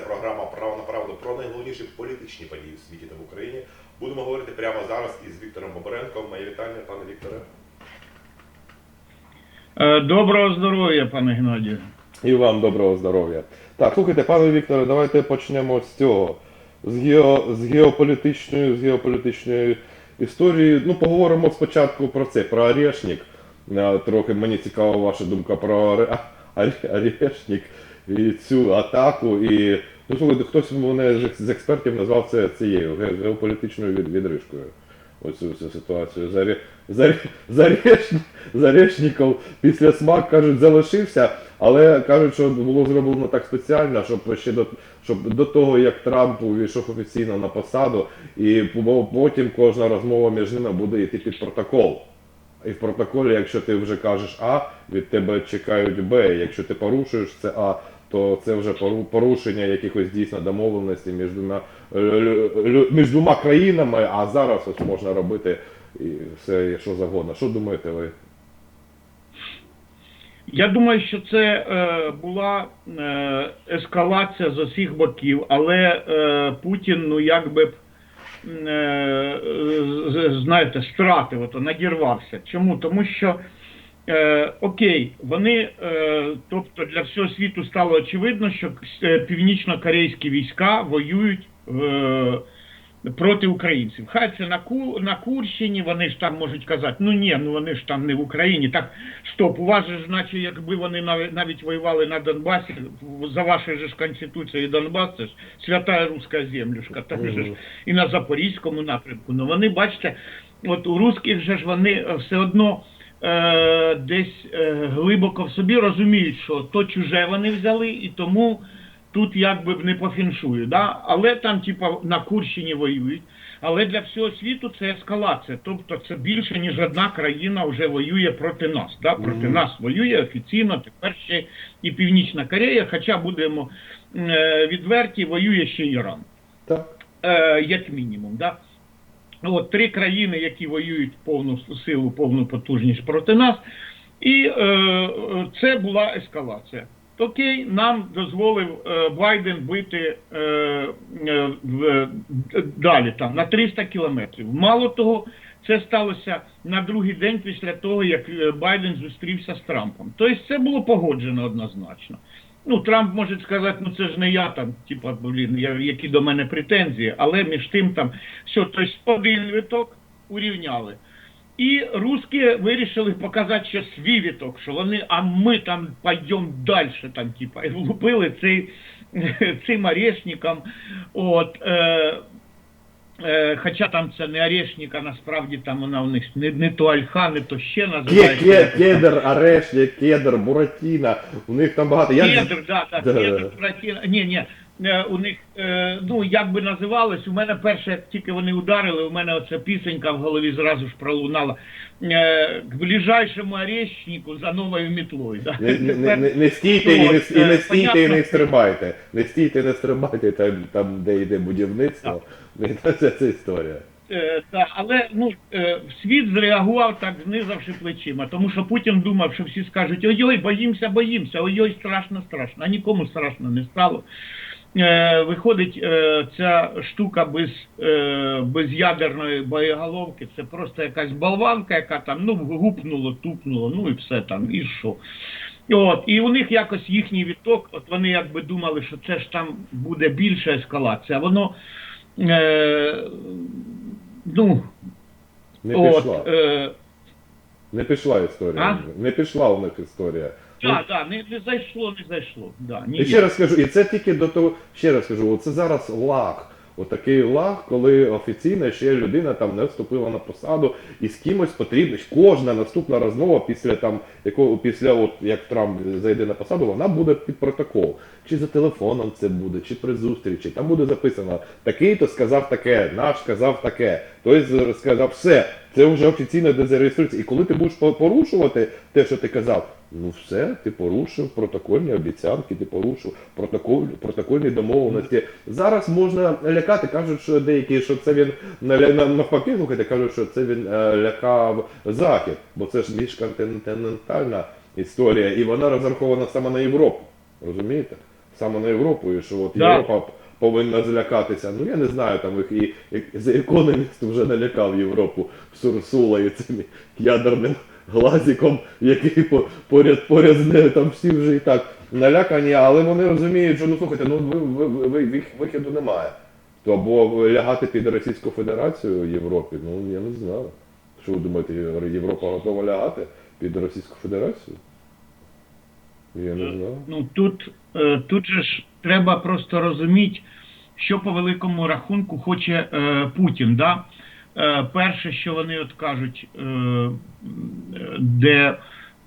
Це програма Право на правду про найголовніші політичні події в світі та в Україні. Будемо говорити прямо зараз із Віктором Бобренком. Моє вітання, пане Вікторе. Е, Доброго здоров'я, пане Геннадію. І вам доброго здоров'я. Так, слухайте, пане Вікторе, давайте почнемо з цього. З, гео, з геополітичної, з геополітичної історії. Ну, поговоримо спочатку про це, про Орешник. Е, Трохи мені цікава ваша думка про Оре- Орешник і цю атаку. І ну, слухайте, хтось мене з- експертів назвав це цією геополітичною відрижкою. Оцю всю ситуацію. Зарі, зарі, зарєш, Зарешніков після смак кажуть залишився, але кажуть, що було зроблено так спеціально, щоб ще до щоб до того, як Трамп увійшов офіційно на посаду, і потім кожна розмова між ними буде йти під протокол. І в протоколі, якщо ти вже кажеш А, від тебе чекають Б. Якщо ти порушуєш це А, то це вже порушення якихось дійсно домовленостей між двома, між двома країнами, а зараз ось можна робити і все, що завгодно. Що думаєте ви? Я думаю, що це е, була е, ескалація з усіх боків, але е, Путін, ну якби б, е, знаєте, стратив, ото, надірвався. Чому? Тому що е, окей, вони, е, тобто для всього світу стало очевидно, що е, північно-корейські війська воюють. Е, проти українців. Хай це на, Ку, на Курщині, вони ж там можуть казати, ну ні, ну вони ж там не в Україні. Так, стоп, у вас же ж, наче якби вони навіть, навіть воювали на Донбасі, за вашою же ж Конституцією Донбас, це ж свята руська землюшка, там же ж і на Запорізькому напрямку. Ну вони, бачите, от у русських же ж вони е, все одно е, десь е, глибоко в собі розуміють, що то чуже вони взяли, і тому тут якби не по фіншую, да? але там, типа, на Курщині воюють. Але для всього світу це ескалація. Тобто це більше, ніж одна країна вже воює проти нас. Да? Проти Мгм. нас воює офіційно, тепер ще і Північна Корея, хоча будемо е, відверті, воює ще Іран. Так. Е, як мінімум. Да? От три країни, які воюють повну силу, повну потужність проти нас, і е, е, це була ескалація. Окей, нам дозволив е, Байден бити е, е, е, далі там на 300 кілометрів. Мало того, це сталося на другий день після того, як е, Байден зустрівся з Трампом. Тобто це було погоджено однозначно. Ну, Трамп може сказати, ну це ж не я там, типа, блін, я, які до мене претензії, але між тим там все, тобто один виток урівняли. І русські вирішили показати ще свій віток, що вони, а ми там пойдемо далі, там, типа, і влупили цей, цим орешникам. От, е, хоча там це не орешник, а насправді там вона у них не, не то альха, не то ще називається. ке, кедр, Орешник, кедр, Буратіна. У них там багато. Я... Кедр, да, да, Да. кедр, братіна. Ні, ні. Е, У них, е, ну як би називалось, у мене перше, як тільки вони ударили, у мене оця пісенька в голові зразу ж пролунала. Е, К ближайшому орешнику за новою мітлою. Да. Не, не, не, не, стійте і не, і не е, стійте і не стрибайте. Не стійте, і не стрибайте там, там де йде будівництво. Це, це історія. Е, та, але ну, е, світ зреагував так, знизавши плечима, тому що Путін думав, що всі скажуть ой-ой, боїмося, боїмося, ой-ой, страшно, страшно. А нікому страшно не стало. Е, виходить, е, ця штука без, е, без ядерної боєголовки, це просто якась болванка, яка там ну, гупнуло, тупнуло, ну і все там, і що. От, і у них якось їхній відток, от вони якби думали, що це ж там буде більша ескалація. Воно е, ну, Не от, пішла. е, Не пішла історія. А? Не пішла у них історія. Ну, да, да, не, не зайшло, не зайшло. Да, І ніяк. ще раз скажу, і це тільки до того, ще раз кажу, це зараз лаг. Отакий лаг, коли офіційно ще людина там не вступила на посаду, і з кимось потрібно. Кожна наступна розмова після там, якого після от як Трамп зайде на посаду, вона буде під протокол. Чи за телефоном це буде, чи при зустрічі. Там буде записано такий, то сказав таке, наш сказав таке. Той сказав все. Це вже офіційно де зареєструється. І коли ти будеш порушувати те, що ти казав, ну все, ти порушив протокольні обіцянки, ти порушив протоколь, протокольні домовленості. Зараз можна лякати, кажуть, що деякі, що це він на- на- навпаки, слухайте, кажуть, що це він е, лякав захід, бо це ж міжконтинентальна історія, і вона розрахована саме на Європу. Розумієте? саме на Європу, і що от Да. Європа повинна злякатися. Ну я не знаю, там їх і, і за економіст вже налякав Європу Сурсулою цим ядерним глазиком, який по- поряд поряд з нею там всі вже і так налякані, але вони розуміють, що ну слухайте, ну ви, ви, ви, ви- вих- виходу немає. То або лягати під Російську Федерацію в Європі, ну я не знаю. Що ви думаєте, Європа готова лягати під Російську Федерацію? Я не знаю. Ну тут, е, тут же ж треба просто розуміти, що по великому рахунку хоче е, Путін. Да? Е, перше, що вони от кажуть, е, е, де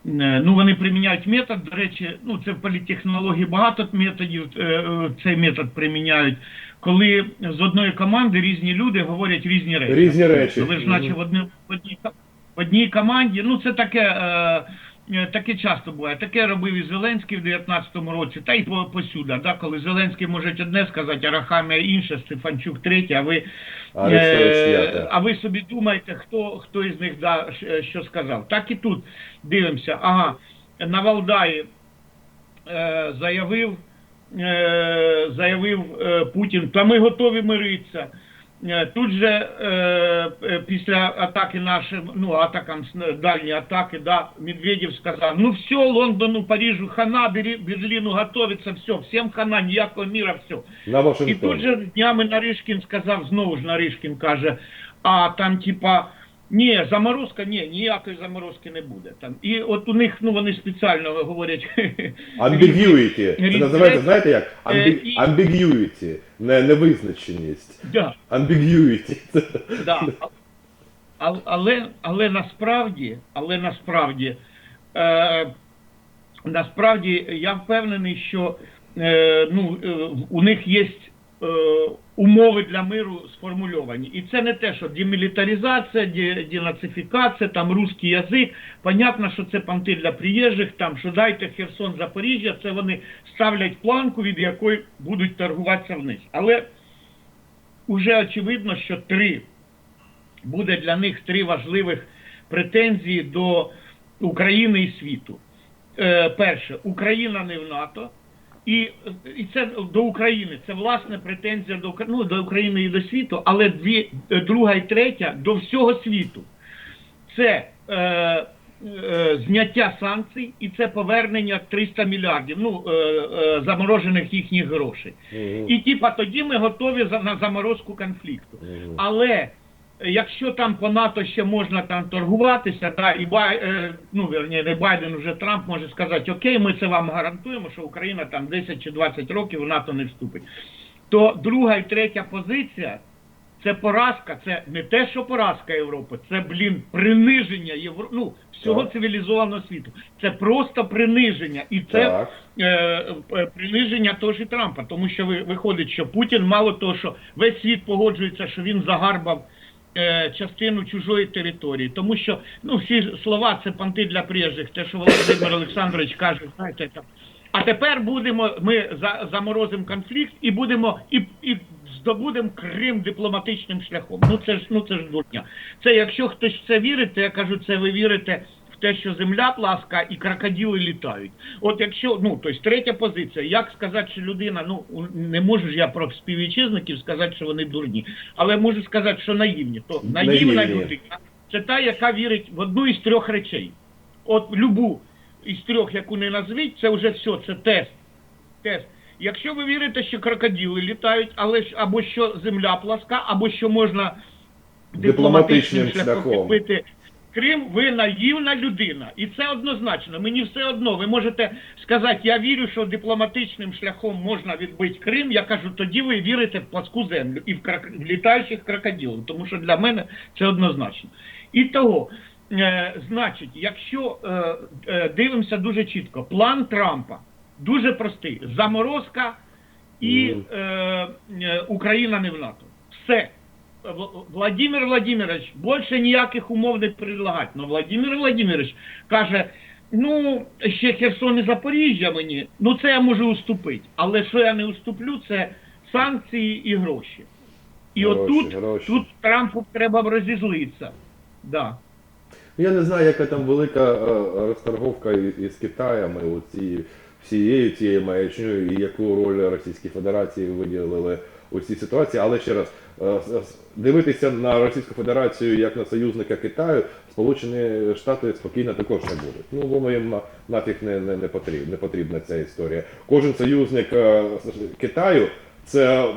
е, ну вони приміняють метод. До речі, ну це в політехнології багато методів. е, е, Цей метод приміняють, коли з одної команди різні люди говорять різні речі. Різні речі. Ви ж наче в одній, в одній, команді, ну це таке, е, е, таке часто буває. Таке робив і Зеленський в 19-му році, та й по, посюди, да, коли Зеленський може одне сказати, а Рахамія інше, Стефанчук третє, а ви, А е, а ви собі думаєте, хто, хто із них да, що сказав. Так і тут дивимося. Ага, на Валдаї е, заявив, е, заявив е, Путін, та ми готові миритися. Е, Тут же е, е, після атаки нашим, ну атакам дальні атаки, да, Медведєв сказав, ну все, Лондону, Парижу, хана, Берліну готовиться, все, всім хана, ніякого міра, все. На І тут же днями Наришкін сказав, знову ж Наришкін каже, а там типа, ні, заморозка, ні, ніякої заморозки не буде. Там. І от у них, ну вони спеціально говорять. Ambiguity. Це називається, знаєте як? Е, Ambi- Ambiguity. Не, невизначеність. Да. Ambiguity. Да. А- Але, але насправді, але насправді, е, насправді я впевнений, що е, ну, е, у них є е, умови для миру сформульовані. І це не те, що демілітаризація, де- денацифікація, там русський язик. Понятно, що це понти для приїжджих, там, що дайте Херсон, Запоріжжя, це вони ставлять планку, від якої будуть торгуватися вниз. Але уже очевидно, що три буде для них три важливих претензії до України і світу. Е, перше, Україна не в НАТО, і, і це до України. Це власне претензія до, ну, до України і до світу, але дві, е, друга і третя до всього світу. Це е, е, зняття санкцій і це повернення 300 мільярдів ну, е, е, заморожених їхніх грошей. Мгм. І типа тоді ми готові за, на заморозку конфлікту. Мгм. Але е, якщо там по НАТО ще можна там торгуватися, да, і Бай, е, ну верні, не Байден, вже Трамп може сказати, окей, ми це вам гарантуємо, що Україна там 10 чи 20 років в НАТО не вступить. То друга і третя позиція це поразка, це не те, що поразка Європи, це, блін, приниження Євро... ну, всього Так. цивілізованого світу. Це просто приниження. І це е, е, приниження того ж і Трампа, тому що ви- виходить, що Путін мало того, що весь світ погоджується, що він загарбав частину чужої території, тому що ну всі слова це панти для приїжджих, те, що Володимир Олександрович каже, знаєте, там. А тепер будемо, ми за, заморозимо конфлікт і будемо і, і здобудемо Крим дипломатичним шляхом. Ну це ж ну це ж дурня. Це якщо хтось в це вірить, то я кажу, це ви вірите те, що земля пласка і крокодили літають. От якщо, ну, тобто третя позиція, як сказати, що людина, ну не можу ж я про співвітчизників сказати, що вони дурні, але можу сказати, що наївні. То наївна людина це та, яка вірить в одну із трьох речей. От любу із трьох, яку не назвіть, це вже все, це тест. Тест. Якщо ви вірите, що крокодили літають, але ж або що земля пласка, або що можна Дипломатичним шляхом. підбити Крим, ви наївна людина. І це однозначно. Мені все одно. Ви можете сказати, я вірю, що дипломатичним шляхом можна відбити Крим. Я кажу, тоді ви вірите в пласку землю і в, літаючих крокодилів, тому що для мене це однозначно. І того, е, значить, якщо е, е, дивимося дуже чітко, план Трампа дуже простий: заморозка і е, е, Україна не в НАТО. Все. Владимир Владимирович більше ніяких умов не предлагать. Но Владимир Владимирович каже: ну, ще Херсон і Запоріжжя мені, ну це я можу уступити. Але що я не уступлю, це санкції і гроші. І Гроші, отут гроші. тут Трампу треба розізлитися. Да. Я не знаю, яка там велика е, розторговка із Китаєм, і оці всією цією маячнею і яку роль Російській Федерації виділили у цій ситуації. Але ще раз, е, дивитися на Російську Федерацію як на союзника Китаю, Сполучені Штати спокійно також не будуть. Ну воно їм на- нафіг не, не, не, потрібна, не потрібна ця історія. Кожен союзник е, Китаю. Це м,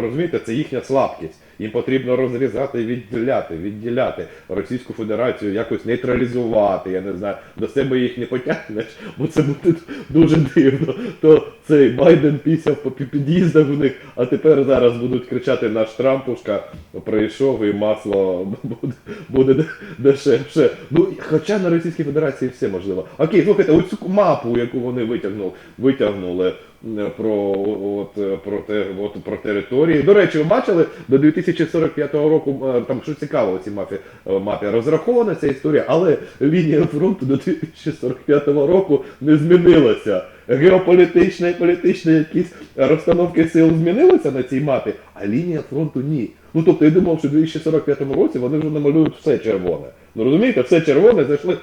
розумієте, це їхня слабкість. Їм потрібно розрізати, відділяти, відділяти Російську Федерацію, якось нейтралізувати. Я не знаю, до себе їх не потягнеш, бо це буде дуже дивно. То цей Байден пісяв по пі- під'їздах у них, а тепер зараз будуть кричати наш Трампушка прийшов і масло буде, буде дешевше. Ну, хоча на Російській Федерації все можливо. Окей, слухайте, оцю мапу, яку вони витягнули, витягнули про, от, про, те, от, про території. До речі, ви бачили до 2045 року, е, там що цікаво у цій мапі, е, мапі розрахована ця історія, але лінія фронту до 2045 року не змінилася. Геополітична і політична якісь розстановки сил змінилися на цій мапі, а лінія фронту ні. Ну тобто я думав, що в 2045 році вони вже намалюють все червоне. Ну розумієте, все червоне зайшли.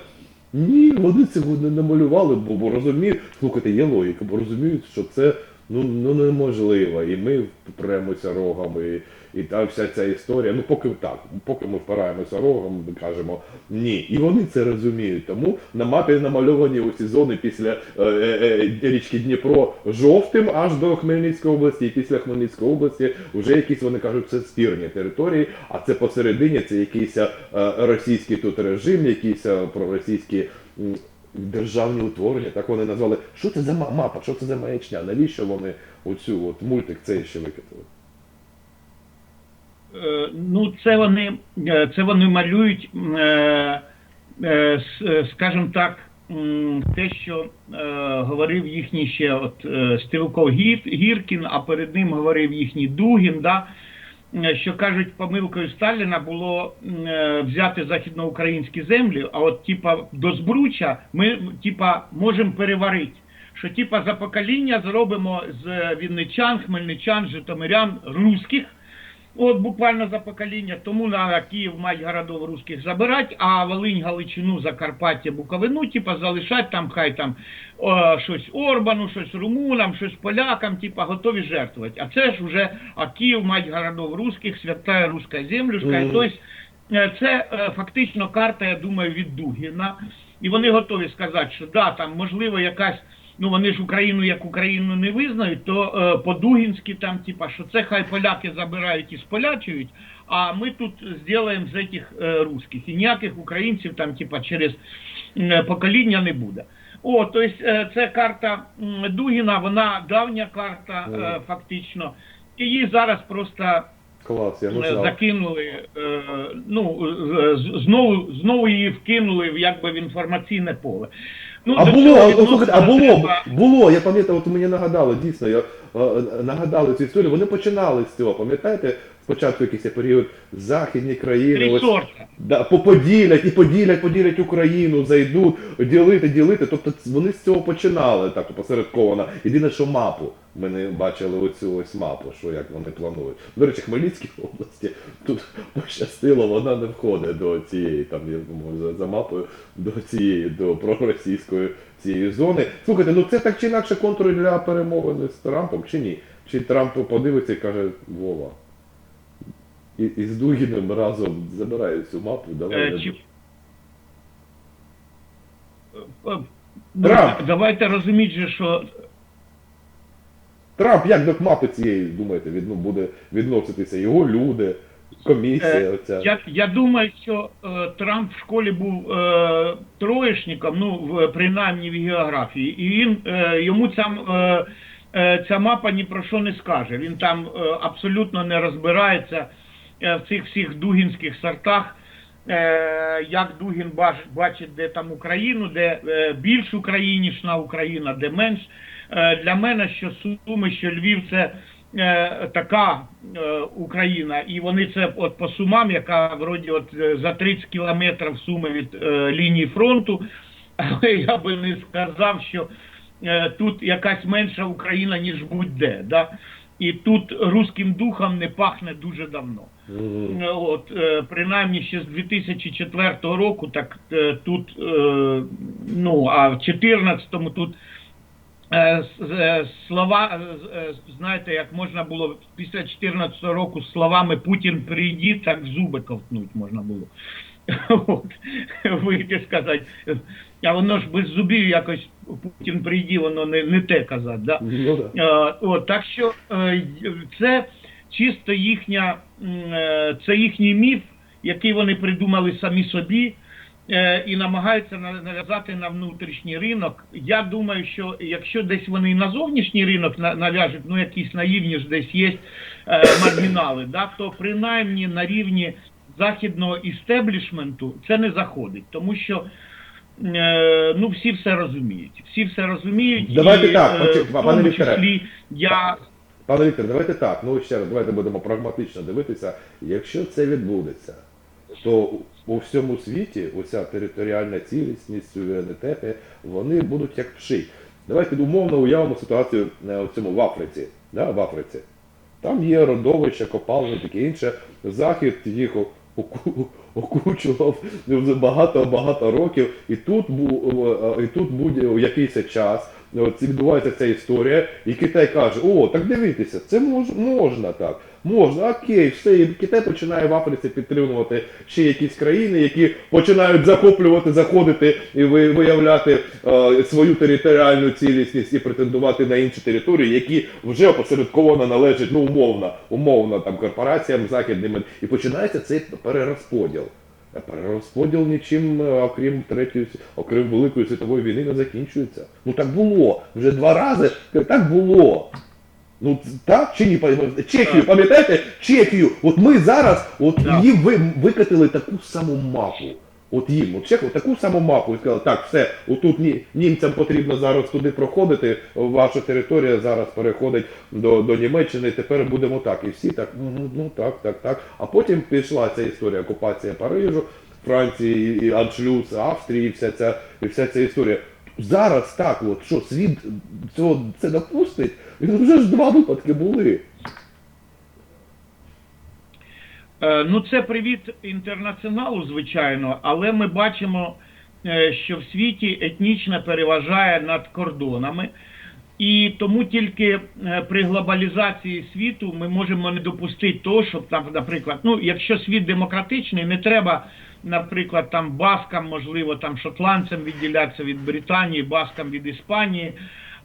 Ні, вони цього не намалювали, бо, бо розуміють, слухайте, є логіка, бо розуміють, що це ну, ну неможливо. І ми впремося рогами, і, і та вся ця історія. Ну поки так, поки ми впираємося рогом, ми кажемо ні. І вони це розуміють. Тому на мапі намальовані усі зони після е, е, е, річки Дніпро жовтим аж до Хмельницької області, і після Хмельницької області вже якісь вони кажуть, це спірні території, а це посередині, це якийсь е, російський тут режим, якісь е, проросійські. Державні утворення, так вони назвали. Що це за мапа? Що це за маячня? Навіщо вони оцю от мультик цей ще викатили? Е, Ну, це вони, е, це вони малюють, е, скажімо так, те, що говорив їхній ще от Стрілков Гіркін, а перед ним говорив їхній Дугін, да, що кажуть, помилкою Сталіна було е, взяти західноукраїнські землі, а от типа до Збруча ми типа можемо переварити. Що типа за покоління зробимо з вінничан, хмельничан, житомирян, русських, От буквально за покоління, тому на Київ мать городов русських забирати, а Волинь, Галичину, Закарпаття, Буковину, типа залишать там, хай там о, щось Орбану, щось румунам, щось полякам, типа готові жертвувати. А це ж вже а Київ, мать городов русських, святая руська землюшка. Мгм. Тобто е, це е, фактично карта, я думаю, від Дугіна. І вони готові сказати, що да, там можливо якась. Ну вони ж Україну як Україну не визнають, то е, по-дугінськи там, типа, що це хай поляки забирають і сполячують, а ми тут зробимо з цих е, русських. І ніяких українців там, типа, через е, покоління не буде. О, тобто е, це карта м, Дугіна, вона давня карта, е, фактично. І її зараз просто Клас, я не Е, закинули, е, ну, е, знову, знову її вкинули в, якби в інформаційне поле. Ну, А до було, цього от, слухайте, а було, треба- було, я пам'ятаю, от мені нагадало, дійсно, я е, нагадали цю історію. Вони починали з цього, пам'ятаєте, спочатку якийсь період західні країни, Три ось, да, по- поділять і поділять, поділять Україну, зайдуть, ділити, ділити. Тобто ц- вони з цього починали так опосередковано. Єдине, що мапу. Ми не бачили оцю ось мапу, що як вони планують. До речі, Хмельницькій області тут пощастило, вона не входить до цієї, там я думаю, за, за мапою до цієї, до проросійської цієї зони. Слухайте, ну це так чи інакше контур для перемовини з Трампом, чи ні? Чи Трамп подивиться і каже, Вова. І, і з Дугіним разом забирають цю мапу, давай. Е, чи- Е, ну, Трамп. Давайте розуміти, що Трамп як до мапи цієї, думаєте, від, ну, буде відноситися його люди, комісія Е, оця. Я, я думаю, що е, Трамп в школі був е, троєшником, ну в, принаймні в географії, і він е, йому ця, е, е, ця мапа ні про що не скаже. Він там е, абсолютно не розбирається е, в цих всіх дугінських сортах. Е, як Дугін бач, бачить, де там Україну, де е, більш українішна Україна, де менш. Е, для мене що Суми, що Львів це е, така е, Україна, і вони це от по Сумам, яка вроді от е, за 30 кілометрів Суми від е, лінії фронту. Але я би не сказав, що е, тут якась менша Україна, ніж будь-де. Да? І тут руським духом не пахне дуже давно. Е, От, е, принаймні ще з 2004 року, так е, тут, е, ну, а в 2014-му тут слова, е, з- е, знаєте, як можна було після 14 року словами Путін прийди, так в зуби ковтнуть можна було. От, вийти сказати. А воно ж без зубів якось Путін прийди, воно не, не те казати. Да? Ну, да. Е, От, так що е, це чисто їхня, е, це їхній міф, який вони придумали самі собі е, і намагаються на- нав'язати на внутрішній ринок. Я думаю, що якщо десь вони і на зовнішній ринок на- нав'яжуть, ну якісь наївні ж десь є е, маргінали, да, то принаймні на рівні західного істеблішменту це не заходить, тому що е, ну всі все розуміють. Всі все розуміють. Давайте і, так, е, в пане тому числі я Пане Віктор, давайте так. Ну ще раз, давайте будемо прагматично дивитися. Якщо це відбудеться, то у- у всьому світі уся територіальна цілісність, суверенітети, вони будуть як пшик. Давайте умовно уявимо ситуацію е, у цьому в Африці. Да, в Африці. Там є родовища, копалини, таке інше. Захід їх окучував багато-багато років, і тут, е, і тут буде якийсь час. Відбувається ця історія, і Китай каже: О, так дивіться, це мож, можна так. Можна, окей, все, і Китай починає в Африці підтримувати ще якісь країни, які починають захоплювати, заходити і ви- виявляти е, свою територіальну цілісність і претендувати на інші території, які вже опосередковано належать, ну умовно, умовно там корпораціям західним. І починається цей перерозподіл. Перерозподіл нічим, е, окрім третьої, окрім Великої світової війни, не закінчується. Ну так було. Вже два рази так було. Ну так чи ні? Чехію, пам'ятаєте? Чехію. От ми зараз от їм ви, викатили таку саму мапу. От їм, от чеху, таку саму мапу і сказали, так, все, отут ні, німцям потрібно зараз туди проходити, ваша територія зараз переходить до, до Німеччини, тепер будемо так. І всі так, «Мгм, ну так, так, так. А потім пішла ця історія окупація Парижу, Франції, і аншлюз, Австрії, і вся ця, і вся ця історія. Зараз так, от що світ цього це допустить, вже ж два випадки були. Е, Ну, це привіт інтернаціоналу, звичайно, але ми бачимо, е, що в світі етнічне переважає над кордонами. І тому тільки е, при глобалізації світу ми можемо не допустити того, щоб там, наприклад, ну, якщо світ демократичний, не треба, наприклад, там баскам, можливо, там шотландцям відділятися від Британії, баскам від Іспанії.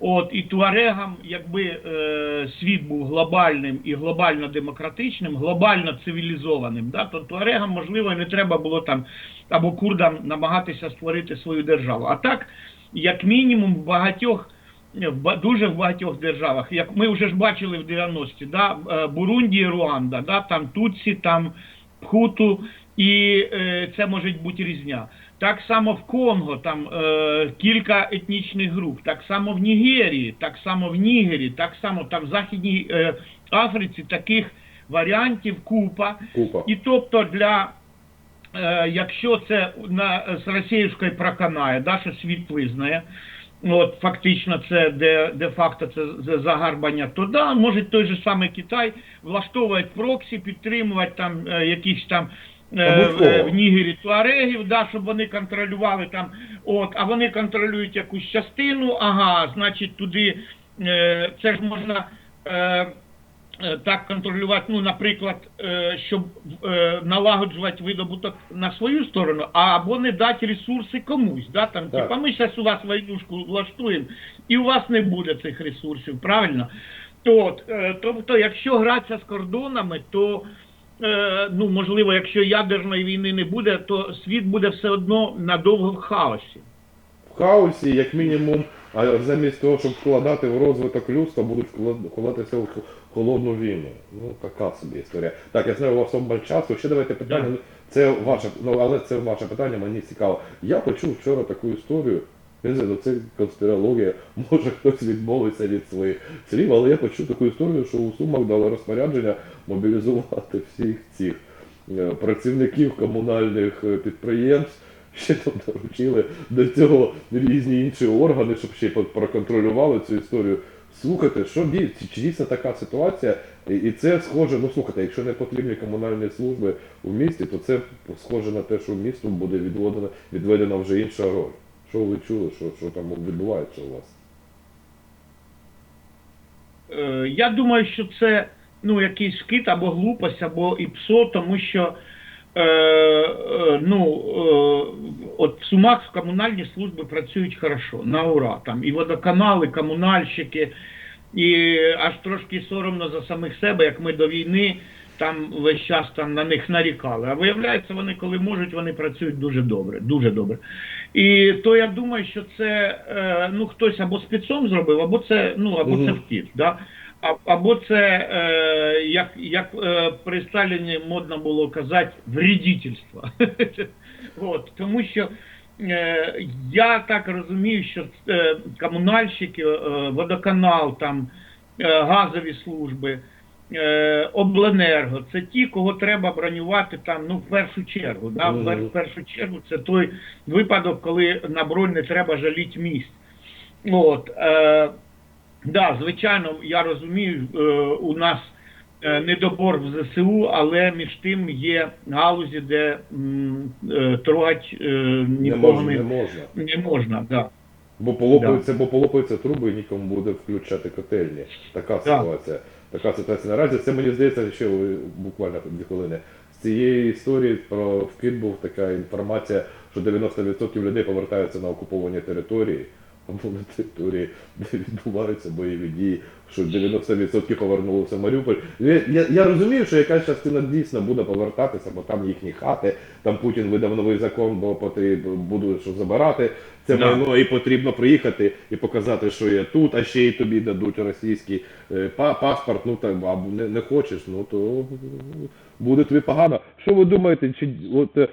От і туарегам, якби е, світ був глобальним і глобально демократичним, глобально цивілізованим, да, то туарегам, можливо, не треба було там або курдам намагатися створити свою державу. А так, як мінімум, в багатьох в ба- дуже в багатьох державах, як ми вже ж бачили в 90-ті, да, е, Бурунді Руанда, да, там Тутсі, там Хуту, і е, це може бути різня. Так само в Конго, там е, кілька етнічних груп, так само в Нігерії, так само в Нігері, так само там в Західній е, Африці таких варіантів купа. Купа. І тобто для, е, якщо це на, з російською проканає, да, що світ визнає, от фактично це де, де-факто це з- загарбання, то да, може той же самий Китай влаштовувати проксі, підтримувати там е, якісь там е, е, в Нігері туарегів, да, щоб вони контролювали там, от, а вони контролюють якусь частину, ага, значить туди е, це ж можна. Е, е, так контролювати, ну, наприклад, щоб налагоджувати видобуток на свою сторону, або не дати ресурси комусь. Да? Там, Так. типа, ми зараз у вас войнушку влаштуємо, і у вас не буде цих ресурсів, правильно? Тобто, якщо гратися з кордонами, то ну, можливо, якщо ядерної війни не буде, то світ буде все одно надовго в хаосі. в хаосі, як мінімум, а замість того, щоб вкладати в розвиток людства, будуть вклад- вкладатися в холодну війну. Ну, така собі історія. Так, я знаю, у вас обмаль часу. Ще давайте питання. Так. Це ваше, ну але це ваше питання, мені цікаво. Я почув вчора таку історію. Не знаю, ну, це конспірологія, може хтось відмовиться від своїх слів, але я почув таку історію, що у Сумах дали розпорядження мобілізувати всіх цих е, працівників комунальних е, підприємств, ще там доручили до цього різні інші органи, щоб ще проконтролювали цю історію. Слухайте, що дій- чи дійсно така ситуація, і це схоже, ну слухайте, якщо не потрібні комунальні служби в місті, то це схоже на те, що містом буде відведена, відведена вже інша роль. Що ви чули, що, що там відбувається у вас? е, я думаю, що це ну, якийсь скит або глупость, або ІПСО, тому що е, е, ну, е, от в Сумах комунальні служби працюють хорошо, на ура. Там і водоканали, комунальщики, і аж трошки соромно за самих себе, як ми до війни там весь час там на них нарікали. А виявляється, вони коли можуть, вони працюють дуже добре, дуже добре. І то я думаю, що це е, ну хтось або спецом зробив, або це ну або це втік. Да? Або це, е, як, як е, при Сталіні модно було казати, вредительство. От, тому що е, я так розумію, що е, комунальщики, е, водоканал, там, е, газові служби, е, обленерго, це ті, кого треба бронювати там, ну, в першу чергу. Да? В першу чергу це той випадок, коли на бронь не треба жаліти місць. От, е, да, звичайно, я розумію, е, у нас е, недобор в ЗСУ, але між тим є галузі, де е, трогать Не нікого не, не можна. не можна. Да. Бо полопаються, бо полопаються труби і нікому буде включати котельні. Така ситуація. Така ситуація. Наразі це мені здається, що буквально дві хвилини. З цієї історії про вкид був така інформація, що 90% людей повертаються на окуповані території. Або на території, де відбуваються бойові дії, що 90% повернулося в Маріуполь. Я, я, я розумію, що якась частина дійсно буде повертатися, бо там їхні хати, там Путін видав новий закон, бо потрібно буде що забирати це Да. майно, і потрібно приїхати і показати, що я тут, а ще й тобі дадуть російський е, па- паспорт. Ну так або не, не хочеш, ну то буде тобі погано. Що ви думаєте, чи от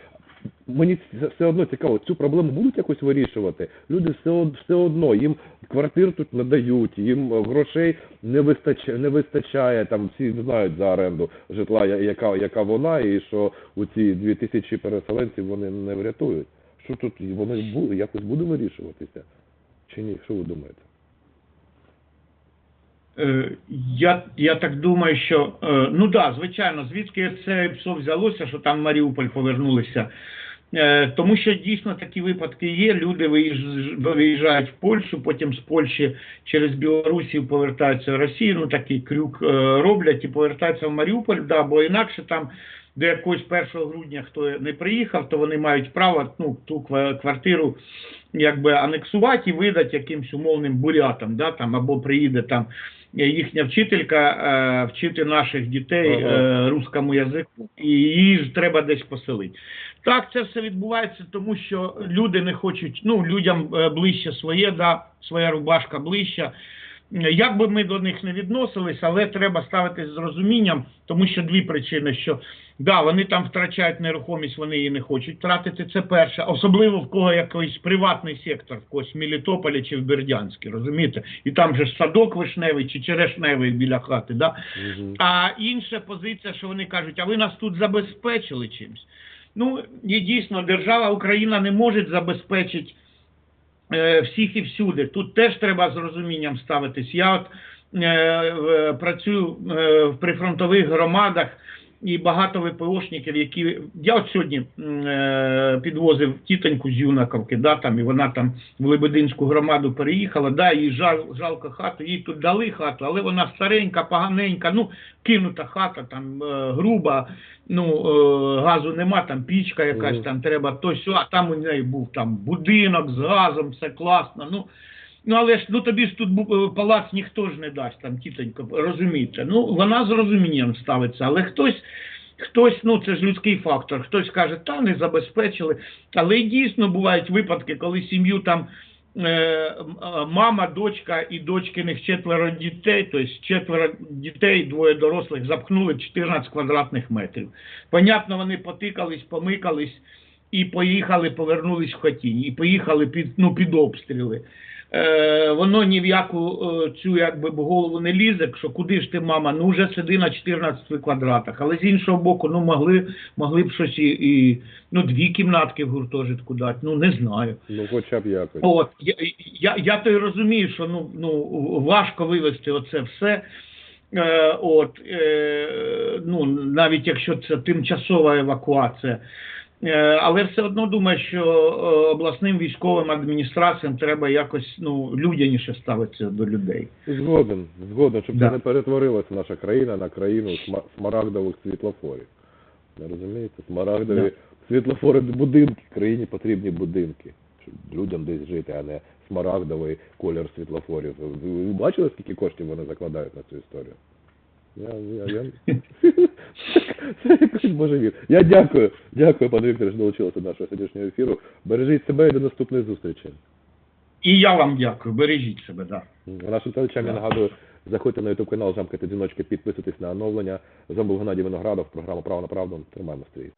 мені все одно цікаво, цю проблему будуть якось вирішувати? Люди все, все одно, їм квартир тут не дають, їм е, грошей не вистачає, не вистачає. Там всі знають за оренду житла, яка, яка вона, і що у ці дві тисячі переселенців вони не врятують. Що тут воно якось буде вирішуватися? Чи ні? Що ви думаєте? Е, Я, я так думаю, що е, ну да, звичайно, звідки це ПСО взялося, що там Маріуполь повернулися. Е, Тому що дійсно такі випадки є. Люди виїж- виїжджають в Польщу, потім з Польщі через Білорусію повертаються в Росію. Ну такий крюк роблять і повертаються в Маріуполь, да, бо інакше там до якогось 1 грудня хто не приїхав, то вони мають право ну, ту ква- квартиру якби анексувати і видати якимсь умовним бурятам, да, там, або приїде там їхня вчителька е, вчити наших дітей Ага. е, русскому язику, і її ж треба десь поселити. Так, це все відбувається, тому що люди не хочуть, ну, людям е, ближче своє, да, своя рубашка ближча. Е, Як би ми до них не відносились, але треба ставитись з розумінням, тому що дві причини, що да, вони там втрачають нерухомість, вони її не хочуть втратити. Це перше, особливо в кого якийсь приватний сектор, в когось в Мелітополі чи в Бердянську, розумієте? І там же ж садок вишневий чи черешневий біля хати. Да? А інша позиція, що вони кажуть, а ви нас тут забезпечили чимось. Ну, і дійсно, держава Україна не може забезпечити е, всіх і всюди. Тут теж треба з розумінням ставитись. Я от е, в- працюю е, в прифронтових громадах і багато ВПОшників, які. Я от сьогодні е, підвозив тітоньку з Юнаковки, да, там, і вона там в Лебединську громаду переїхала, да, їй жал, жалко хату, їй тут дали хату, але вона старенька, поганенька, ну, кинута хата, там е, груба, ну, е, газу нема, там пічка якась, Мгм. там треба то сьо, а там у неї був там будинок з газом, все класно. Ну, ну але ж ну тобі ж тут е, палац ніхто ж не дасть, там тітонько, розумієте. Ну, вона з розумінням ставиться, але хтось. Хтось, ну це ж людський фактор, хтось каже, та не забезпечили. Але дійсно бувають випадки, коли сім'ю там е, мама, дочка і дочкиних четверо дітей, тобто четверо дітей, двоє дорослих запхнули 14 квадратних метрів. Понятно, вони потикались, помикались і поїхали, повернулись в хатінь, і поїхали під, ну, під обстріли. Е, воно ні в яку е, цю якби б голову не лізе, що куди ж ти, мама, ну вже сиди на 14 квадратах. Але з іншого боку, ну могли, могли б щось і, і ну, дві кімнатки в гуртожитку дати, ну не знаю. Ну, хоча б якось. От я, я, я то й розумію, що ну, ну важко вивести оце все. Е, от, е, ну, навіть якщо це тимчасова евакуація. Е, Але все одно думаю, що е, обласним військовим адміністраціям треба якось ну, людяніше ставитися до людей. Згоден, згоден, щоб Да. це не перетворилася наша країна на країну сма- смарагдових світлофорів. Не розумієте? Смарагдові Да. світлофори будинки, країні потрібні будинки. Щоб людям десь жити, а не смарагдовий колір світлофорів. Ви бачили, скільки коштів вони закладають на цю історію? Я, я, я... Це дякую. Дякую, пане Вікторе, що долучилися до нашого сьогоднішнього ефіру. Бережіть себе і до наступної зустрічі. І я вам дякую, бережіть себе, да. Нашим телечам я нагадую, заходьте на YouTube канал, жамкайте дзвіночки, підписуйтесь на оновлення. З вами був Геннадій Виноградов, програма Право на правду. Тримаємо стрій.